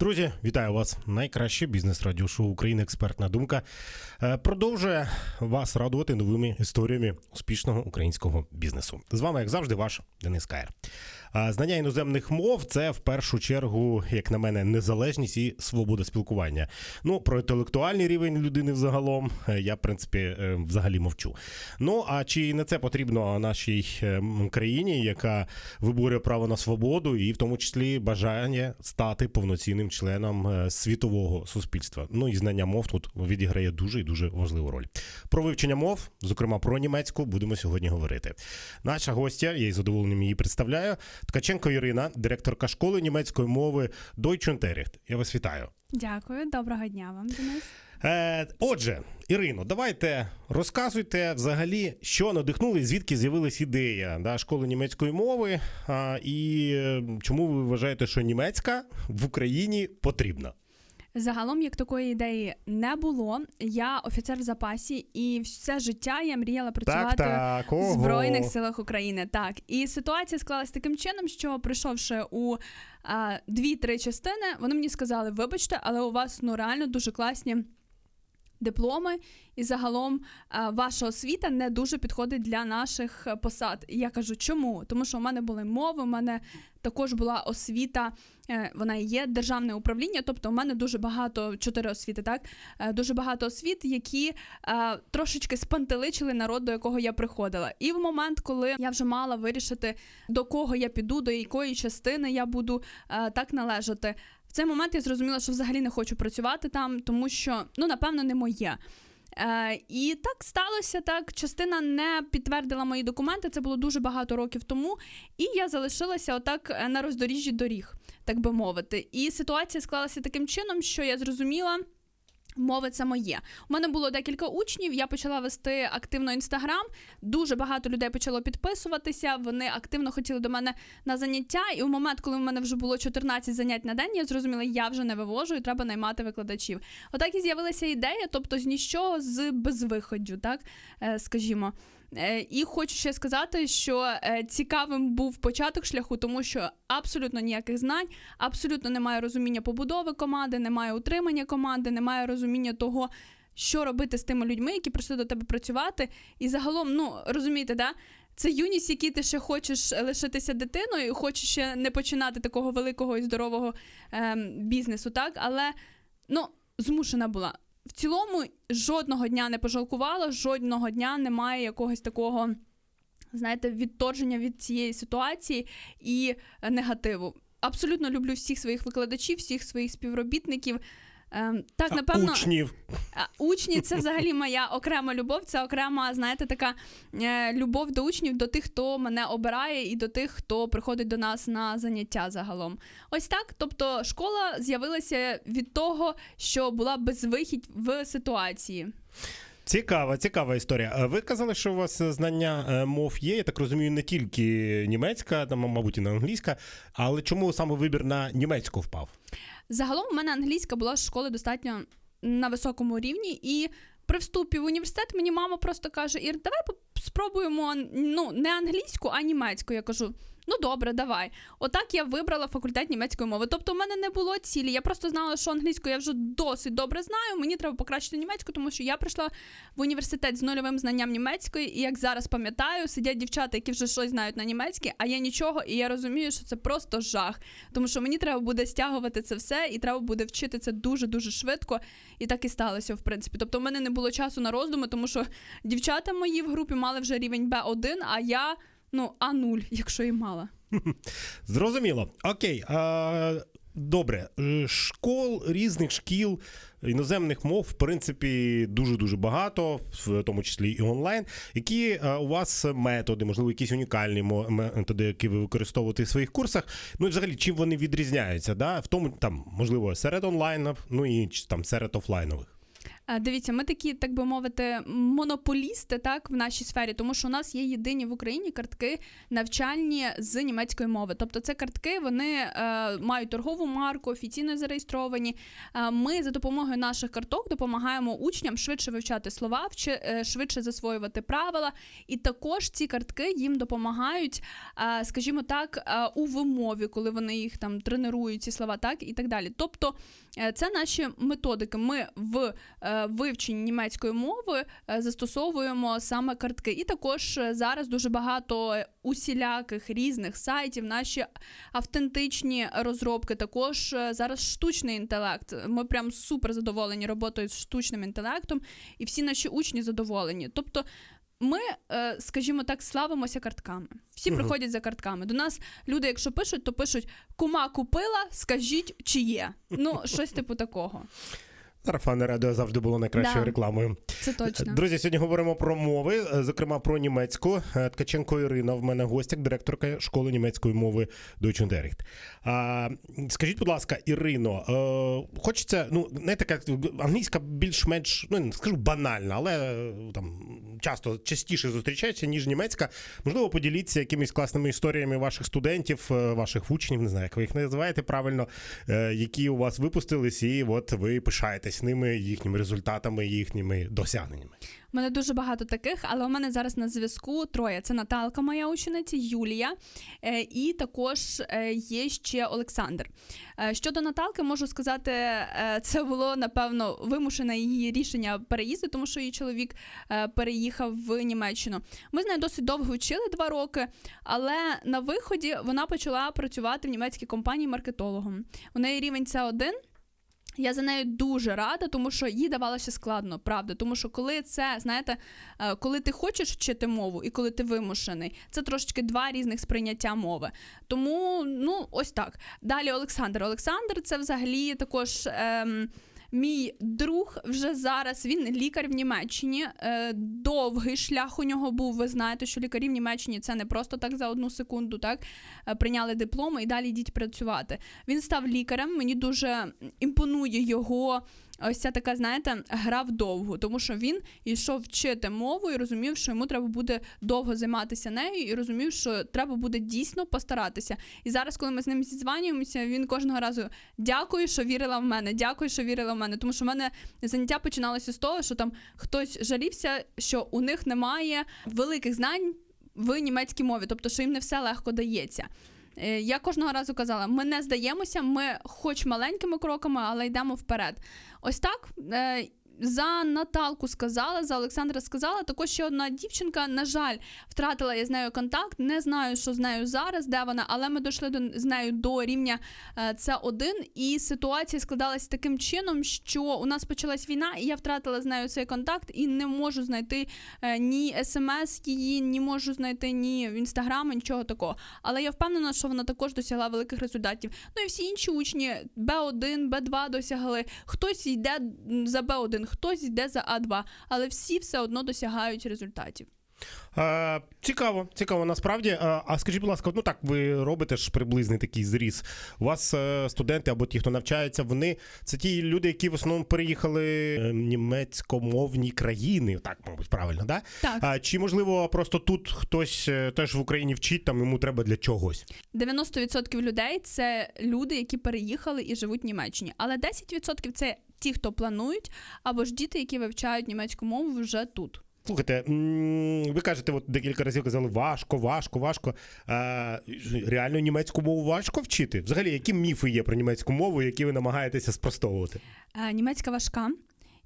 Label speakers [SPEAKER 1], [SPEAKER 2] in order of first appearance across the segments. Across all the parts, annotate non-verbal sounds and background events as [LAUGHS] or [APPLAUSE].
[SPEAKER 1] Друзі, вітаю вас! Найкраще бізнес радіошоу України Експертна думка е, продовжує вас радувати новими історіями успішного українського бізнесу. З вами, як завжди, ваш Денис Каєр. Знання іноземних мов це в першу чергу, як на мене, незалежність і свобода спілкування. Ну про інтелектуальний рівень людини взагалом е, я в принципі е, взагалі мовчу. Ну а чи не це потрібно нашій е, країні, яка виборює право на свободу, і в тому числі бажання стати повноцінним членом світового суспільства? Ну і знання мов тут відіграє дуже і дуже важливу роль. Про вивчення мов, зокрема про німецьку, будемо сьогодні говорити. Наша гостя, я із задоволенням її представляю. Ткаченко Ірина, директорка школи німецької мови Unterricht. Я вас вітаю.
[SPEAKER 2] Дякую, доброго дня вам, Денис.
[SPEAKER 1] Е, отже, Ірино, давайте розказуйте взагалі, що надихнули, і звідки з'явилась ідея да, школи німецької мови, а, і е, чому ви вважаєте, що німецька в Україні потрібна?
[SPEAKER 2] Загалом, як такої ідеї не було, я офіцер в запасі, і все життя я мріяла працювати
[SPEAKER 1] так,
[SPEAKER 2] в. Збройних силах України. Так, і ситуація склалась таким чином, що прийшовши у а, дві-три частини, вони мені сказали: вибачте, але у вас ну реально дуже класні. Дипломи, і загалом ваша освіта не дуже підходить для наших е, посад. І я кажу, чому? Тому що у мене були мови, у мене також була освіта, е, вона є державне управління. Тобто, у мене дуже багато чотири освіти, так Е, дуже багато освіт, які е, трошечки спантеличили народ, до якого я приходила. І в момент, коли я вже мала вирішити, до кого я піду, до якої частини я буду е, так належати. Цей момент я зрозуміла, що взагалі не хочу працювати там, тому що ну напевно не моє. Е, і так сталося. Так, частина не підтвердила мої документи. Це було дуже багато років тому. І я залишилася отак е, на роздоріжжі доріг, так би мовити. І ситуація склалася таким чином, що я зрозуміла. Мови це моє. У мене було декілька учнів. Я почала вести активно інстаграм. Дуже багато людей почало підписуватися. Вони активно хотіли до мене на заняття. І в момент, коли в мене вже було 14 занять на день, я зрозуміла, я вже не вивожу і треба наймати викладачів. Отак і з'явилася ідея, тобто з нічого з безвиходю, так е, скажімо. Е, І хочу ще сказати, що е, цікавим був початок шляху, тому що абсолютно ніяких знань, абсолютно немає розуміння побудови команди, немає утримання команди, немає розуміння того, що робити з тими людьми, які прийшли до тебе працювати. І загалом, ну розумієте, да? Це юність, який ти ще хочеш лишитися дитиною, хочеш ще не починати такого великого і здорового ем, бізнесу, так? Але ну, змушена була. В цілому жодного дня не пожалкувала, жодного дня немає якогось такого, знаєте, відторження від цієї ситуації і е, негативу. Абсолютно люблю всіх своїх викладачів, всіх своїх співробітників. Ем, так,
[SPEAKER 1] А
[SPEAKER 2] напевно,
[SPEAKER 1] Учнів.
[SPEAKER 2] Учні це взагалі моя окрема любов. Це окрема, знаєте, така е, любов до учнів, до тих, хто мене обирає, і до тих, хто приходить до нас на заняття загалом. Ось так. Тобто, школа з'явилася від того, що була безвихідь в ситуації.
[SPEAKER 1] Цікава, цікава історія. Е, Ви казали, що у вас знання е, мов є. Я так розумію, не тільки німецька, там, мабуть, і на англійська. Але чому саме вибір на німецьку впав?
[SPEAKER 2] Загалом у мене англійська була з школи достатньо на високому рівні, і при вступі в університет мені мама просто каже: Ір, давай спробуємо ну, не англійську, а німецьку. Я кажу. Ну добре, давай. Отак я вибрала факультет німецької мови. Тобто, в мене не було цілі. Я просто знала, що англійську я вже досить добре знаю. Мені треба покращити німецьку, тому що я прийшла в університет з нульовим знанням німецької, і як зараз пам'ятаю, сидять дівчата, які вже щось знають на німецькій, а я нічого, і я розумію, що це просто жах. Тому що мені треба буде стягувати це все, і треба буде вчити це дуже дуже швидко. І так і сталося, в принципі. Тобто, в мене не було часу на роздуми, тому що дівчата мої в групі мали вже рівень Б1, а я ну А0, [LAUGHS] якщо і мала.
[SPEAKER 1] Зрозуміло. Окей. А, добре. Е, Школ, різних шкіл, іноземних мов, в принципі, дуже-дуже багато, в тому числі і онлайн. Які е, у вас методи, можливо, якісь унікальні методи, які ви використовуєте в своїх курсах? Ну і взагалі, чим вони відрізняються? Да? В тому, там, можливо, серед онлайнів, ну і там серед офлайнових.
[SPEAKER 2] Е, Дивіться, ми такі, так би мовити, монополісти так в нашій сфері, тому що у нас є єдині в Україні картки навчальні з німецької мови. Тобто, це картки вони е, мають торгову марку, офіційно зареєстровані. Е, ми за допомогою наших карток допомагаємо учням швидше вивчати слова, е, швидше засвоювати правила. І також ці картки їм допомагають, е, скажімо так, у вимові, коли вони їх там тренують ці слова, так і так далі. Тобто, це наші методики. Ми в е, вивченні німецької мови е, застосовуємо саме картки. І також е, зараз дуже багато усіляких різних сайтів, наші автентичні розробки. Також е, зараз штучний інтелект. Ми прям супер задоволені роботою з штучним інтелектом, і всі наші учні задоволені. Тобто. Ми, е, скажімо так, славимося картками. Всі
[SPEAKER 1] Мгм.
[SPEAKER 2] приходять за картками. До нас люди, якщо пишуть, то пишуть кума купила, скажіть, чи є. Ну, щось типу такого.
[SPEAKER 1] Сарафанне радіо завжди було найкращою
[SPEAKER 2] Да.
[SPEAKER 1] рекламою.
[SPEAKER 2] Це точно.
[SPEAKER 1] Друзі, сьогодні говоримо про мови, е, зокрема про німецьку. Е, Ткаченко Ірина в мене гостяк, директорка школи німецької мови Deutsche Unterricht. А, скажіть, будь ласка, Ірино, е, хочеться, ну, не така англійська більш-менш, ну не скажу банальна, але там часто частіше зустрічається, ніж німецька. Можливо, поділіться якимись класними історіями ваших студентів, е, ваших учнів, не знаю, як ви їх називаєте правильно, е, які у вас випустились, і от ви пишаєтесь ними, їхніми результатами, їхніми досягненнями.
[SPEAKER 2] Мене дуже багато таких, але у мене зараз на зв'язку троє. Це Наталка, моя учениця, Юлія, е, і також е, є ще Олександр. Е, Щодо Наталки, можу сказати, це було напевно вимушене її рішення переїзду, тому що її чоловік переїхав в Німеччину. Ми з нею досить довго вчили два роки, але на виході вона почала працювати в німецькій компанії маркетологом. У неї рівень це один. Я за нею дуже рада, тому що їй давалося складно, правда. Тому що коли це, знаєте, е, коли ти хочеш вчити мову і коли ти вимушений, це трошечки два різних сприйняття мови. Тому, ну, ось так. Далі Олександр. Олександр це взагалі також. Ем, Мій друг вже зараз він лікар в Німеччині. Е, довгий шлях у нього був. Ви знаєте, що лікарі в Німеччині це не просто так за одну секунду, так е, прийняли дипломи і далі йдіть працювати. Він став лікарем. Мені дуже імпонує його. Ось ця така, знаєте, гра вдовгу, тому що він йшов вчити мову і розумів, що йому треба буде довго займатися нею, і розумів, що треба буде дійсно постаратися. І зараз, коли ми з ним зізванюємося, він кожного разу дякую, що вірила в мене, дякую, що вірила в мене. Тому що в мене заняття починалося з того, що там хтось жалівся, що у них немає великих знань в німецькій мові, тобто, що їм не все легко дається. Е, Я кожного разу казала: ми не здаємося, ми хоч маленькими кроками, але йдемо вперед. Ось так. За Наталку сказала, за Олександра сказала. Також ще одна дівчинка, на жаль, втратила я з нею контакт. Не знаю, що з нею зараз, де вона, але ми дійшли до з нею до рівня це один. І ситуація складалась таким чином, що у нас почалась війна, і я втратила з нею цей контакт і не можу знайти е, ні смс її, ні можу знайти ні в інстаграмі, нічого такого. Але я впевнена, що вона також досягла великих результатів. Ну і всі інші учні Б1, Б2 досягли. Хтось йде за Б1, хтось йде за А2, але всі все одно досягають результатів.
[SPEAKER 1] Е, цікаво, цікаво, насправді. Е, а скажіть, будь ласка, ну так, ви робите ж приблизний такий зріз. У вас е, студенти або ті, хто навчається, вони це ті люди, які в основному переїхали е, німецькомовні країни, так, мабуть, правильно, да?
[SPEAKER 2] Так.
[SPEAKER 1] А чи можливо просто тут хтось е, теж в Україні вчить, там йому треба для чогось?
[SPEAKER 2] 90% людей це люди, які переїхали і живуть в Німеччині. Але 10% це ті, хто планують, або ж діти, які вивчають німецьку мову вже тут.
[SPEAKER 1] Слухайте, ви кажете, от декілька разів казали, важко, важко, важко. А, реально німецьку мову важко вчити? Взагалі, які міфи є про німецьку мову, які ви намагаєтеся спростовувати?
[SPEAKER 2] Е, Німецька важка.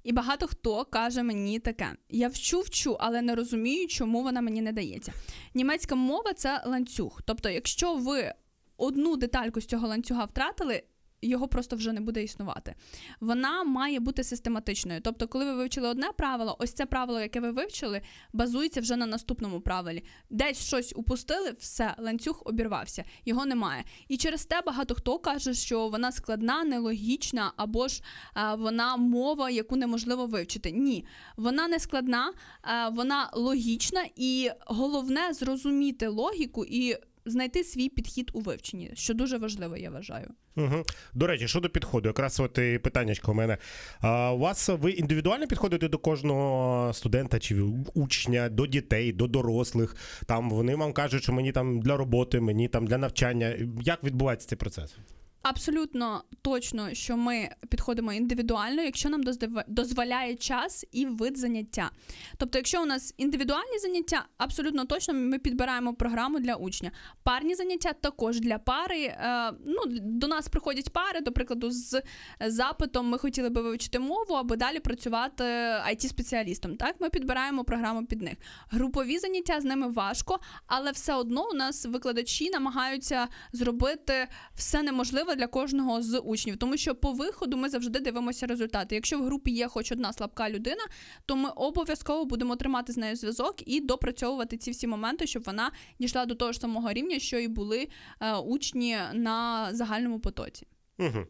[SPEAKER 2] І багато хто каже мені таке: я вчу, вчу, але не розумію, чому вона мені не дається. Німецька мова це ланцюг. Тобто, якщо ви одну детальку з цього ланцюга втратили, його просто вже не буде існувати. Вона має бути систематичною. Тобто, коли ви вивчили одне правило, ось це правило, яке ви вивчили, базується вже на наступному правилі. Десь щось упустили, все, ланцюг обірвався, його немає. І через те багато хто каже, що вона складна, нелогічна, або ж а, вона мова, яку неможливо вивчити. Ні, вона не складна, а, вона логічна, і головне зрозуміти логіку і знайти свій підхід у вивченні, що дуже важливо, я вважаю.
[SPEAKER 1] Угу. До речі, щодо підходу, якраз от і питаннячко у мене. А, у вас ви індивідуально підходите до кожного студента чи учня, до дітей, до дорослих? Там вони вам кажуть, що мені там для роботи, мені там для навчання. Як відбувається цей процес?
[SPEAKER 2] Абсолютно точно, що ми підходимо індивідуально, якщо нам дозволяє час і вид заняття. Тобто, якщо у нас індивідуальні заняття, абсолютно точно ми підбираємо програму для учня. Парні заняття також для пари. Е, ну, до нас приходять пари, до прикладу, з запитом ми хотіли би вивчити мову, аби далі працювати it спеціалістом Так, ми підбираємо програму під них. Групові заняття з ними важко, але все одно у нас викладачі намагаються зробити все неможливе для кожного з учнів, тому що по виходу ми завжди дивимося результати. Якщо в групі є хоч одна слабка людина, то ми обов'язково будемо тримати з нею зв'язок і допрацьовувати ці всі моменти, щоб вона дійшла до того ж самого рівня, що і були е, учні на загальному потоці.
[SPEAKER 1] Угу.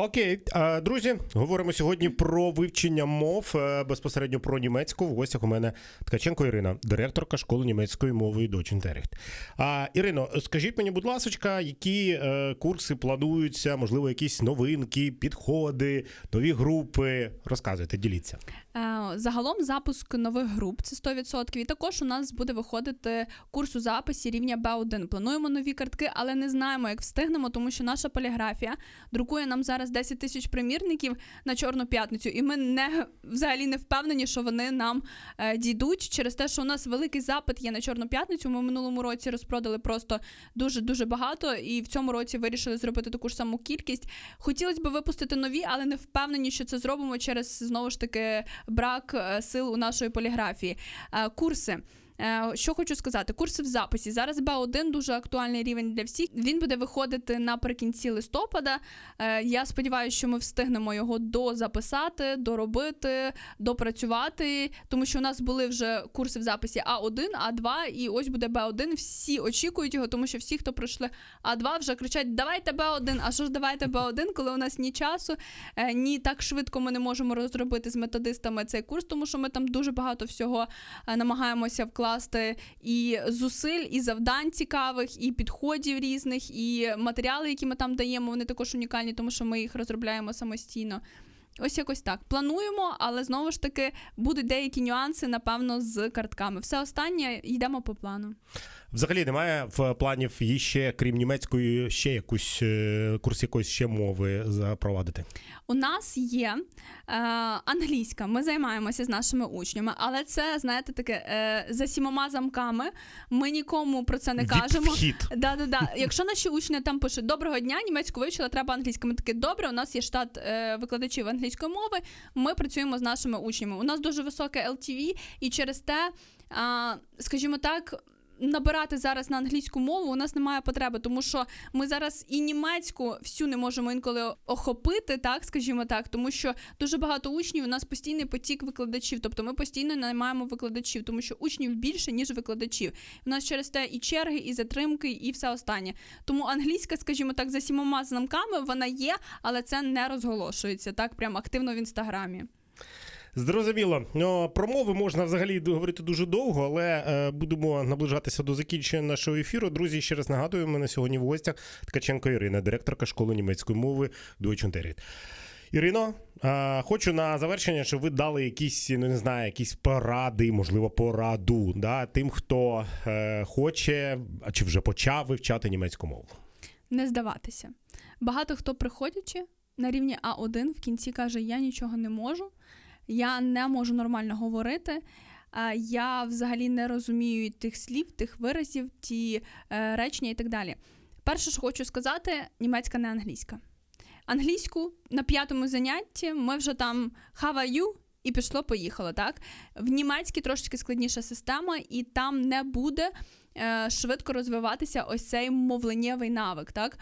[SPEAKER 1] Окей, друзі, говоримо сьогодні про вивчення мов е, безпосередньо про німецьку. В гостях у мене Ткаченко Ірина, директорка школи німецької мови Дочінтерехт. А Ірино, скажіть мені, будь ласка, які е, курси плануються, можливо, якісь новинки, підходи, нові групи? Розказуйте, діліться.
[SPEAKER 2] Е, Загалом запуск нових груп це 100%. І також у нас буде виходити курс у записі рівня B1. Плануємо нові картки, але не знаємо, як встигнемо, тому що наша поліграфія друкує нам зараз 10 тисяч примірників на Чорну п'ятницю, і ми не взагалі не впевнені, що вони нам е, дійдуть через те, що у нас великий запит є на Чорну п'ятницю. Ми в минулому році розпродали просто дуже дуже багато, і в цьому році вирішили зробити таку ж саму кількість. Хотілося б випустити нові, але не впевнені, що це зробимо через знову ж таки брак е, сил у нашої поліграфії. Е, Курси. Е, Що хочу сказати, курси в записі. Зараз Б1 дуже актуальний рівень для всіх. Він буде виходити наприкінці листопада. Е, Я сподіваюся, що ми встигнемо його дозаписати, доробити, допрацювати, тому що у нас були вже курси в записі А1, А2, і ось буде Б1. Всі очікують його, тому що всі, хто пройшли А2, вже кричать: Давайте Б1, а що ж давайте Б1, коли у нас ні часу, е, ні так швидко ми не можемо розробити з методистами цей курс, тому що ми там дуже багато всього намагаємося вкласти і зусиль, і завдань цікавих, і підходів різних, і матеріали, які ми там даємо, вони також унікальні, тому що ми їх розробляємо самостійно. Ось якось так. Плануємо, але знову ж таки будуть деякі нюанси, напевно, з картками. Все останнє йдемо по плану.
[SPEAKER 1] Взагалі немає в планів їй ще, крім німецької, ще якусь е, курс якоїсь ще мови запровадити.
[SPEAKER 2] У нас є е, англійська. Ми займаємося з нашими учнями, але це, знаєте, таке е, за сімома замками. Ми нікому про це не кажемо.
[SPEAKER 1] Вхід.
[SPEAKER 2] Да, да, да. Якщо наші учні там пишуть доброго дня, німецьку вивчила, треба англійська. Ми такі добре. У нас є штат е, викладачів англійської мови. Ми працюємо з нашими учнями. У нас дуже високе LTV, і через те, а, скажімо так. Набирати зараз на англійську мову у нас немає потреби, тому що ми зараз і німецьку всю не можемо інколи охопити, так скажімо так, тому що дуже багато учнів. У нас постійний потік викладачів, тобто ми постійно наймаємо викладачів, тому що учнів більше ніж викладачів. У нас через те і черги, і затримки, і все останнє. Тому англійська, скажімо так, за сімома замками вона є, але це не розголошується так, прям активно в інстаграмі.
[SPEAKER 1] Зрозуміло. Про мови можна взагалі говорити дуже довго, але е, будемо наближатися до закінчення нашого ефіру. Друзі, ще раз нагадую, мене сьогодні в гостях Ткаченко Ірина, директорка школи німецької мови Deutsch. Ірино, е, хочу на завершення, щоб ви дали якісь, ну не знаю, якісь поради, можливо, пораду да, тим, хто е, хоче а чи вже почав вивчати німецьку мову.
[SPEAKER 2] Не здаватися. Багато хто приходячи на рівні А1 в кінці каже: Я нічого не можу, я не можу нормально говорити. Я взагалі не розумію тих слів, тих виразів, ті е, речення і так далі. Перше, що хочу сказати, німецька не англійська. Англійську на п'ятому занятті ми вже там how are you? і пішло-поїхало. Так в німецькій трошечки складніша система, і там не буде е, швидко розвиватися ось цей мовленнєвий навик. Так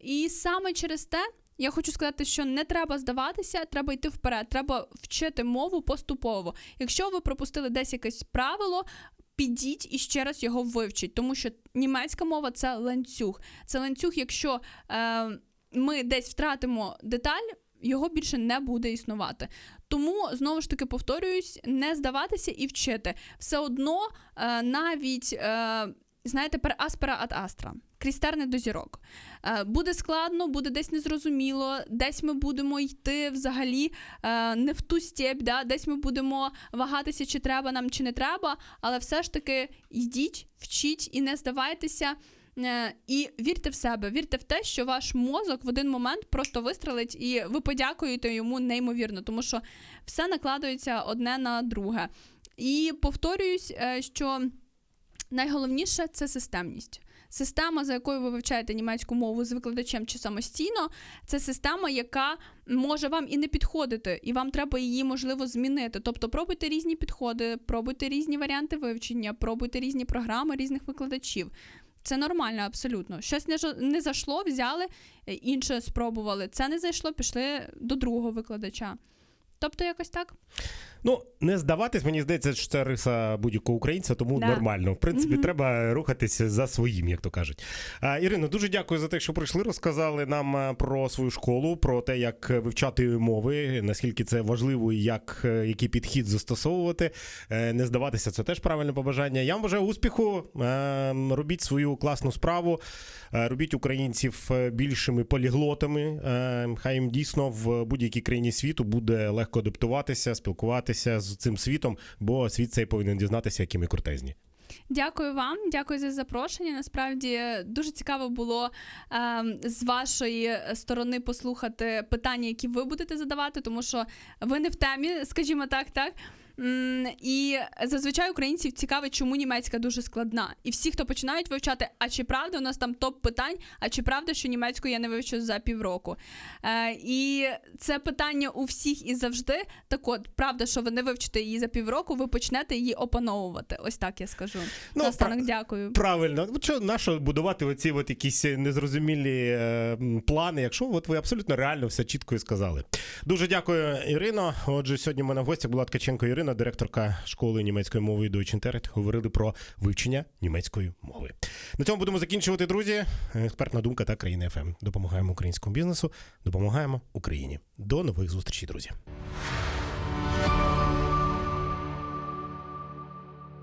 [SPEAKER 2] і саме через те. Я хочу сказати, що не треба здаватися, треба йти вперед, треба вчити мову поступово. Якщо ви пропустили десь якесь правило, підіть і ще раз його вивчіть, тому що німецька мова це ланцюг. Це ланцюг, якщо е, ми десь втратимо деталь, його більше не буде існувати. Тому знову ж таки повторююсь, не здаватися і вчити. Все одно, е, навіть. Е, знаєте, per aspera ad astra, крізь терни до зірок. Е, буде складно, буде десь незрозуміло, десь ми будемо йти взагалі е, не в ту степь, да? десь ми будемо вагатися, чи треба нам, чи не треба, але все ж таки йдіть, вчіть і не здавайтеся. Е, І вірте в себе, вірте в те, що ваш мозок в один момент просто вистрелить, і ви подякуєте йому неймовірно, тому що все накладується одне на друге. І повторююсь, що найголовніше це системність. Система, за якою ви вивчаєте німецьку мову з викладачем чи самостійно, це система, яка може вам і не підходити, і вам треба її можливо змінити. Тобто пробуйте різні підходи, пробуйте різні варіанти вивчення, пробуйте різні програми різних викладачів. Це нормально, абсолютно. Щось не, не зайшло, взяли, е, інше спробували. Це не зайшло, пішли до другого викладача. Тобто, якось так.
[SPEAKER 1] Ну, не здаватись, мені здається, що це риса будь-якого українця, тому
[SPEAKER 2] Да.
[SPEAKER 1] нормально. В принципі,
[SPEAKER 2] Мгм.
[SPEAKER 1] треба рухатися за своїм, як то кажуть. А, Ірино, дуже дякую за те, що прийшли, розказали нам е, про свою школу, про те, як вивчати мови, наскільки це важливо і як, е, який підхід застосовувати. Е, Не здаватися, це теж правильне побажання. Я вам бажаю успіху. Робіть свою класну справу, робіть українців більшими поліглотами. Хай їм дійсно в будь-якій країні світу буде легко адаптуватися, спілкуватися з цим світом, бо світ цей повинен дізнатися, які ми крутезні.
[SPEAKER 2] Дякую вам, дякую за запрошення. Насправді дуже цікаво було е, з вашої сторони послухати питання, які ви будете задавати, тому що ви не в темі, скажімо так, так. І зазвичай українців цікавить, чому німецька дуже складна. І всі, хто починають вивчати, а чи правда у нас там топ питань, а чи правда, що німецьку я не вивчу за півроку. Е, і це питання у всіх і завжди. Так от, правда, що ви не вивчите її за півроку, ви почнете її опановувати. Ось так я скажу.
[SPEAKER 1] Ну,
[SPEAKER 2] Наостанок
[SPEAKER 1] пра-
[SPEAKER 2] дякую.
[SPEAKER 1] Правильно, ну що нащо будувати оці от якісь незрозумілі е, плани, якщо от ви абсолютно реально все чітко і сказали. Дуже дякую, Ірино. Отже, сьогодні в мене в гостях була Ткаченко Ірина, директорка школи німецької мови Deutsche Internet. Говорили про вивчення німецької мови. На цьому будемо закінчувати, друзі. Експертна думка та країни ФМ. Допомагаємо українському бізнесу, допомагаємо Україні. До нових зустрічей, друзі.